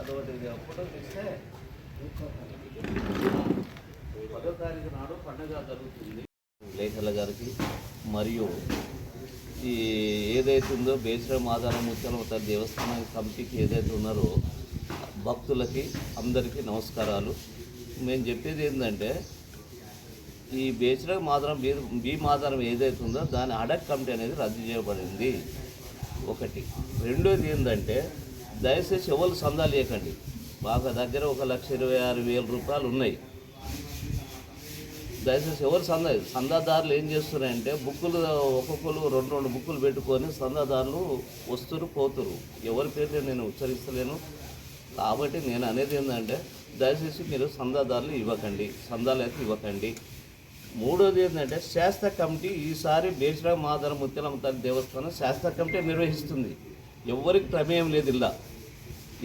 అదొకటి ఫోటో తీస్తే పదో తారీఖు నాడు పండుగ జరుగుతుంది. లేఖల గారికి మరియు ఈ ఏదైతే ఉందో బేసిర మాదాన దేవస్థాన దేవస్థానం కమిటీకి ఏదైతే ఉన్నారో భక్తులకి అందరికీ నమస్కారాలు. మేము చెప్పేది ఏంటంటే ఈ బేసిర మాత్రం బీ బీ మాదారం ఏదైతే ఉందో దాని అడక్ కమిటీ అనేది రద్దు చేయబడింది. ఒకటి. రెండోది ఏంటంటే దయచేసి ఎవరు సందాలు చేయకండి మాకు దగ్గర ఒక లక్ష ఇరవై ఆరు వేల రూపాయలు ఉన్నాయి. దయచేసి ఎవరు సందా సందాదారులు ఏం చేస్తున్నారంటే బుక్కులు ఒక్కొక్కరు రెండు రెండు బుక్కులు పెట్టుకొని సందాదారులు వస్తురు పోతురు. ఎవరి పేరు నేను ఉచ్చరిస్తలేను. కాబట్టి నేను అనేది ఏంటంటే దయచేసి మీరు సందాదారులు ఇవ్వకండి. సందాలు అయితే ఇవ్వకండి. మూడోది ఏంటంటే శాస్త్ర కమిటీ ఈసారి బేసిరా మాధర ముత్యాలమ్మ తల్లి దేవస్థానం శాస్త్ర కమిటీ నిర్వహిస్తుంది. ఎవరికి ప్రమేయం లేదు ఇలా.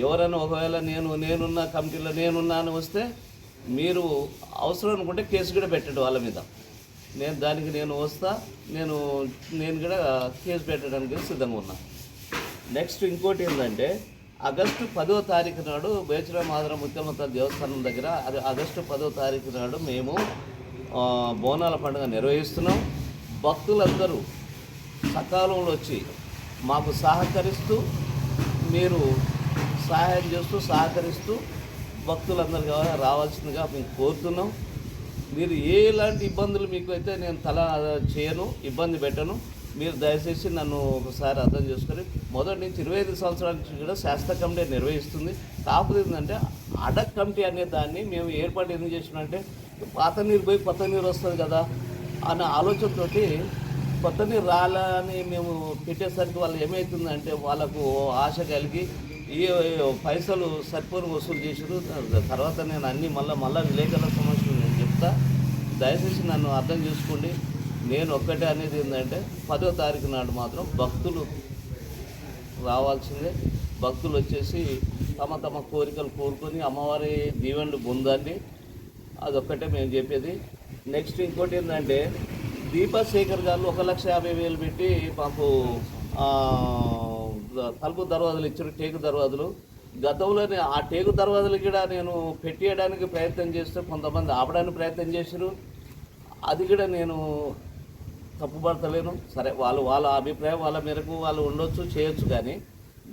ఎవరైనా ఒకవేళ నేను నేనున్న కమిటీలో నేనున్నాను వస్తే మీరు అవసరం అనుకుంటే కేసు కూడా పెట్టండి వాళ్ళ మీద. నేను దానికి నేను వస్తా నేను నేను కూడా కేసు పెట్టడానికి సిద్ధంగా ఉన్నా. నెక్స్ట్ ఇంకోటి ఏంటంటే ఆగస్టు పదో తారీఖు నాడు బేచుర మాధవ ముత్యమత దేవస్థానం దగ్గర అది ఆగస్టు పదో తారీఖు నాడు మేము బోనాల పండుగ నిర్వహిస్తున్నాం. భక్తులందరూ సకాలంలో వచ్చి మాకు సహకరిస్తూ మీరు సహాయం చేస్తూ సహకరిస్తూ భక్తులందరూ కావాలి రావాల్సిందిగా మేము కోరుతున్నాం. మీరు ఎలాంటి ఇబ్బందులు మీకు అయితే నేను తల చేయను ఇబ్బంది పెట్టను. మీరు దయచేసి నన్ను ఒకసారి అర్థం చేసుకొని మొదటి నుంచి ఇరవై ఐదు సంవత్సరాల నుంచి కూడా శాస్త్ర కమిటీ నిర్వహిస్తుంది. కాకపోతే ఏంటంటే అడక్ కమిటీ అనే దాన్ని మేము ఏర్పాటు ఎందుకు చేసినామంటే పాత నీరు పోయి కొత్త నీరు వస్తుంది కదా అనే ఆలోచనతోటి కొత్తది రాలని మేము పెట్టేసరికి వాళ్ళు ఏమవుతుందంటే వాళ్ళకు ఆశ కలిగి ఈ పైసలు సరిపోని వసూలు చేసారు తర్వాత నేను అన్ని మళ్ళీ మళ్ళీ విలేకరుల సమస్యలు నేను చెప్తా. దయచేసి నన్ను అర్థం చేసుకోండి. నేను ఒక్కటే అనేది ఏంటంటే పదో తారీఖు నాడు మాత్రం భక్తులు రావాల్సిందే. భక్తులు వచ్చేసి తమ తమ కోరికలు కోరుకొని అమ్మవారి దీవెనలు పొందండి. అదొక్కటే మేము చెప్పేది. నెక్స్ట్ ఇంకోటి ఏంటంటే దీపశేఖర్ గారు ఒక లక్ష యాభై వేలు పెట్టి మాకు తలుపు దర్వాజలు ఇచ్చారు టేకు దర్వాజలు. గతంలోనే ఆ టేకు దర్వాజలు కూడా నేను పెట్టేయడానికి ప్రయత్నం చేస్తే కొంతమంది ఆపడానికి ప్రయత్నం చేశారు. అది కూడా నేను తప్పుపడతలేను. సరే వాళ్ళు వాళ్ళ అభిప్రాయం వాళ్ళ మేరకు వాళ్ళు ఉండొచ్చు చేయొచ్చు కానీ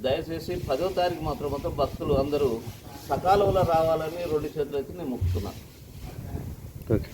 దయచేసి పదో తారీఖు మాత్రం మొత్తం భక్తులు అందరూ సకాలంలో రావాలని రెండు చేతులైతే నేను మొక్కుతున్నాను. ఓకే.